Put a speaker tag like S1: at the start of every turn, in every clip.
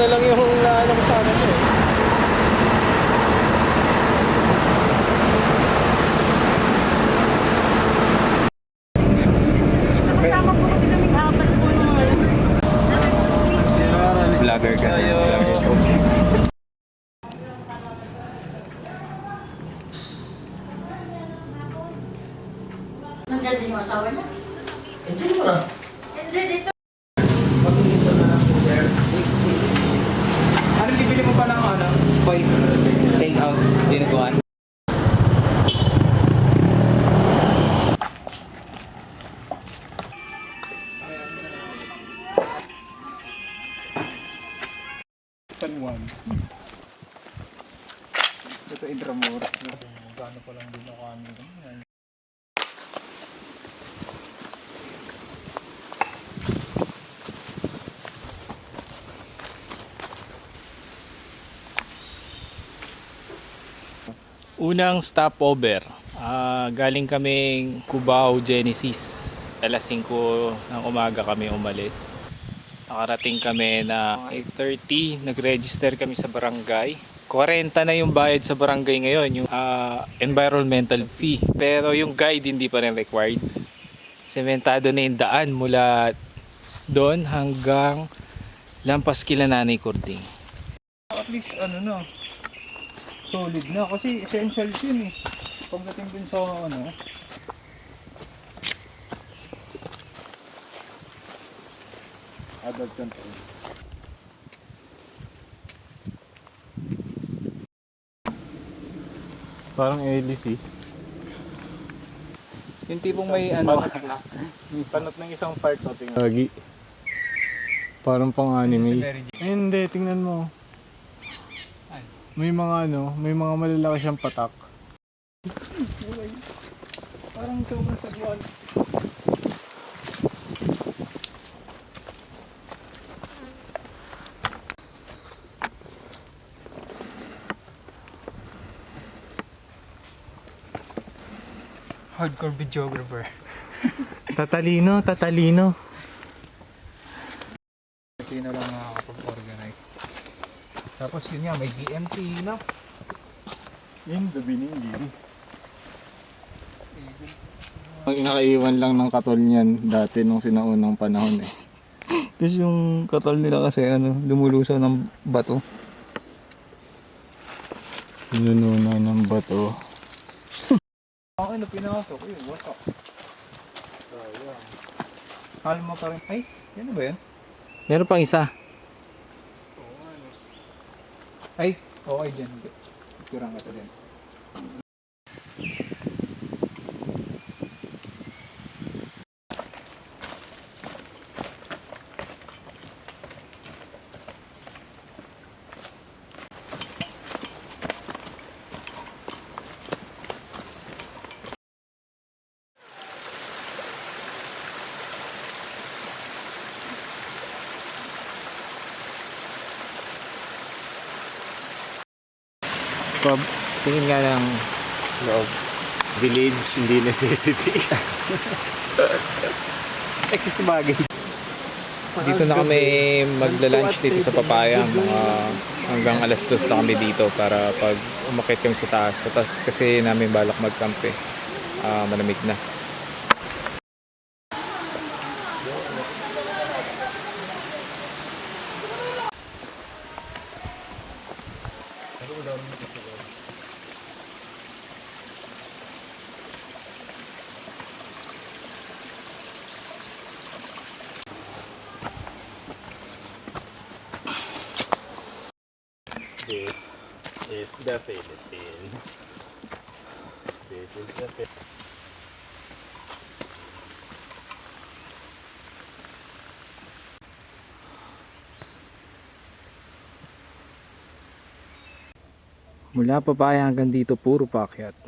S1: Na lang yung ko sa akin eh.
S2: Kasama po kasi kaming apat po ng mga yun.
S1: Vlogger ka.
S2: Nandiyan din yung asawa niya.
S3: Hindi mo na.
S2: Hindi, dito.
S1: Unang stopover. Ah, galing kaming Cubao Genesis. Alas 5 ng umaga kami umalis. Nakarating kami na 8.30. Nag-register kami sa barangay. 40 na yung bayad sa barangay ngayon, yung ah, environmental fee. Pero yung guide hindi pa rin required. Sementado na yung daan mula doon hanggang lampas kila Nanay Kording. At least ano na, solid na kasi essential yun eh. Pagdating dun sa ano, adult control. Parang eh. Yung tipong may ano, may panot ng isang part o tingnan.
S4: Lagi. Parang pang anime. Eh, hindi, tingnan mo. May mga ano, may mga malalaki siyang patak.
S1: Parang sobrang sagwan. Hardcore videographer.
S4: Tatalino, tatalino.
S1: Tapos yun nga, may DMC, no?
S4: In the beginning. Ang nakaiwan lang ng katol niyan dati nung sinaunang panahon eh.
S5: Tapos yung katol nila kasi ano, lumulusaw ng bato.
S4: Pinununaw ng bato.
S1: Ako ano pinasok, yun, wasak. Sayang. Kalma pa rin. Ay, yan ba yan?
S5: Meron pang isa.
S1: Ay, okay dyan. Picturean ka din.
S5: Tingin nga ng loob.
S4: Village, hindi necessity.
S5: Nagsisibagay. Dito na kami magla-lunch dito sa Papaya. Mga hanggang alas dos na kami dito para pag umakit kami sa taas. Sa taas kasi namin balak mag-camp eh. Ah, malamig na.
S4: This is the Philippines. This is the Philippines.
S5: Mula Papaya hanggang dito puro pakyat.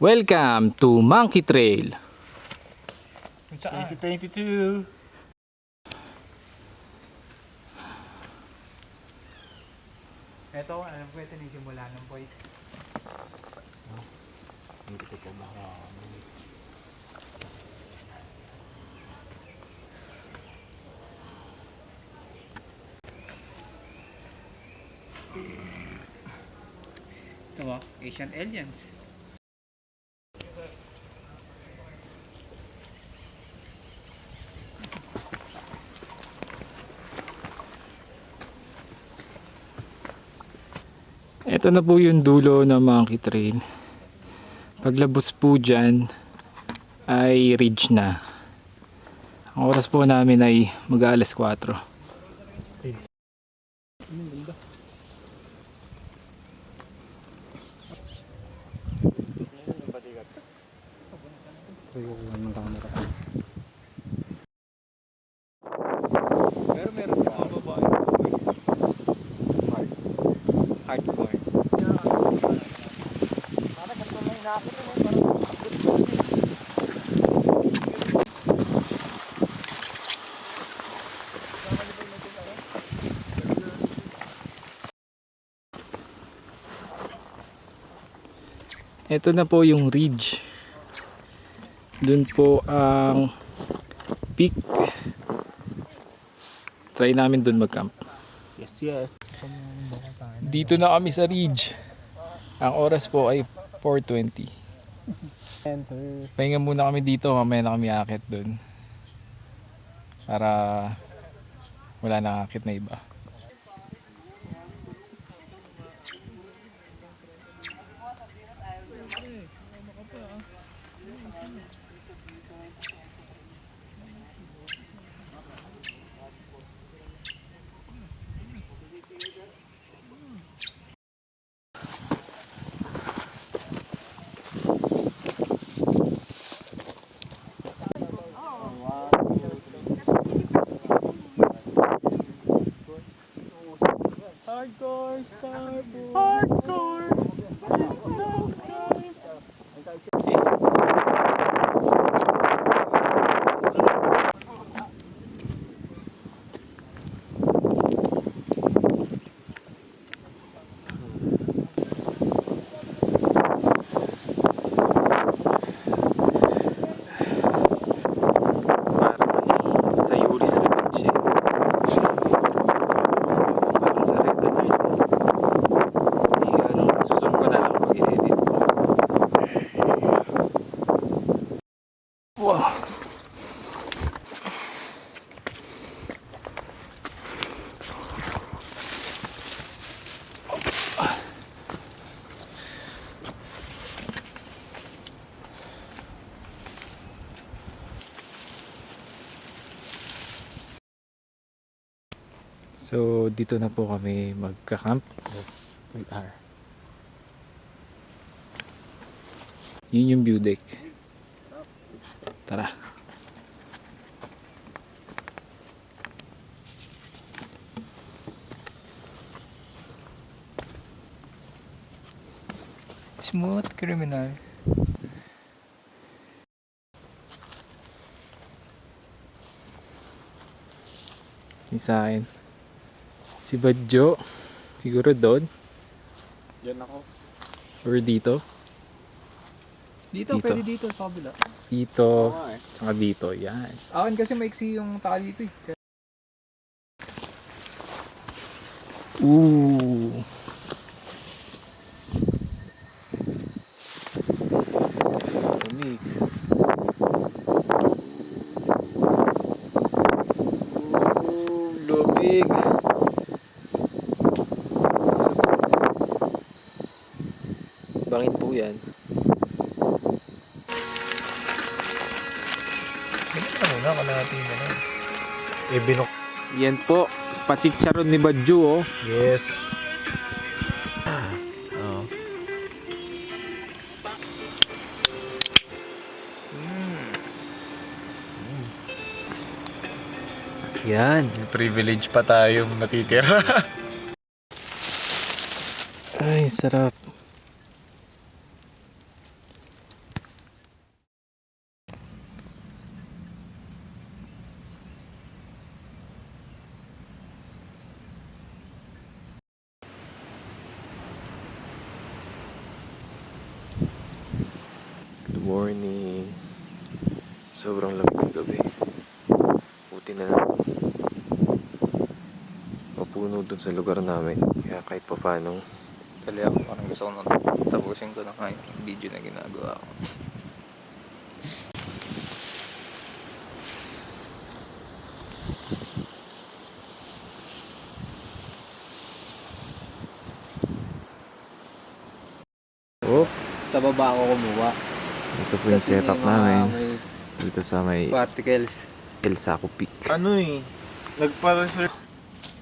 S5: Welcome to Monkey Trail.
S4: 2022.
S5: Ito, alam ko ito nisimula ng boy.
S4: Hindi ko pa baka.
S5: Ito mo, Asian aliens.
S1: Ito na po yung dulo ng monkey trail. Paglabos po dyan ay ridge na. Ang oras po namin ay mag-aalas 4.
S5: Pero meron pa mga babae. Hardcore.
S1: Ito na po yung ridge. Doon po ang peak. Try namin doon mag-camp.
S4: Yes, yes.
S1: Dito na kami sa ridge. Ang oras po ay 4.20. Pahinga muna kami dito, mamaya na kami akit doon. Para wala nang akit na iba. Hardcore Starboard! Hardcore! So, dito na po kami magka-camp.
S4: Yes, we are.
S1: Yun yung view deck. Tara.
S5: Smooth criminal.
S1: Akin. Si Badjo. Siguro doon.
S4: Diyan ako.
S1: Or dito.
S5: Dito,
S1: Dito.
S5: pwede dito sa kabila.
S1: Dito.
S4: Oo, eh.
S1: Tsaka dito. Yan.
S5: Akin kasi maiksi yung taka dito eh.
S1: Ooh. Bangin po yan.
S5: Ganun na kalahati na lang.
S4: Eh, binok.
S1: Yan po. Pachicharon ni Badjo oh.
S4: Yes. Oh.
S1: Yan.
S4: Privilege pa tayong natitira.
S1: Ay, sarap. Sobrang lamig kagabi. Buti na lang. Mapuno dun sa lugar namin. Kaya kahit pa paano,
S2: Kali ako parang gusto ko nang tapusin ko na nga yung video na ginagawa ko.
S1: oh,
S2: Sa baba ako kumuha.
S1: ito po yung setup namin. Dito sa may
S2: Particles.
S1: El Saco Peak.
S4: Ano eh? Nagpa-research.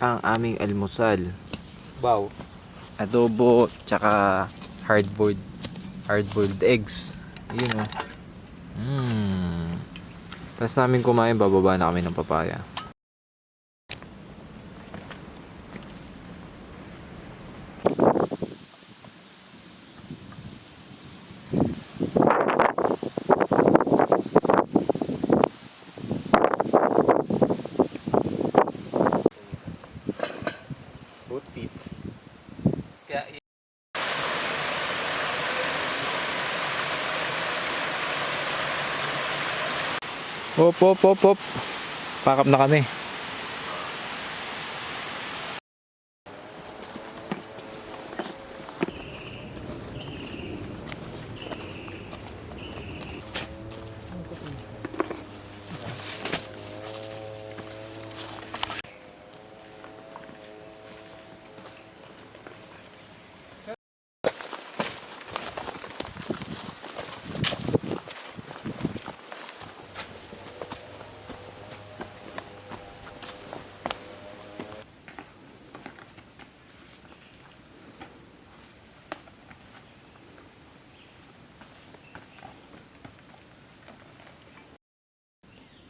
S1: Ang aming almusal.
S2: Wow.
S1: Adobo, tsaka hard-boiled hard-boiled eggs. Yun oh. Mmm. Tapos namin kumain, bababa na kami ng papaya. Hop, hop, hop, hop. Pack up na kami.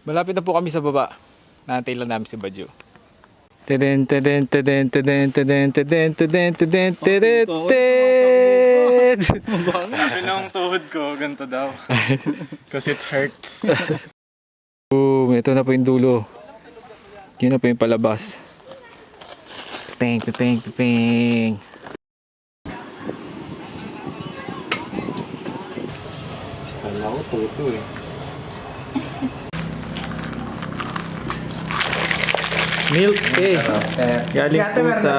S1: Malapit na po kami sa baba. Nantay lang namin si Badyo. Teden, teden, teden, teden, teden, teden, teden, teden, teden, teden.
S4: Pinang tuhod ko, ganito daw. Kasi it hurts.
S1: Boom, ito na po yung dulo. Yun na po yung palabas. Peng, peng, peng. Kala ko tuto eh. Milk tea. Galing po sa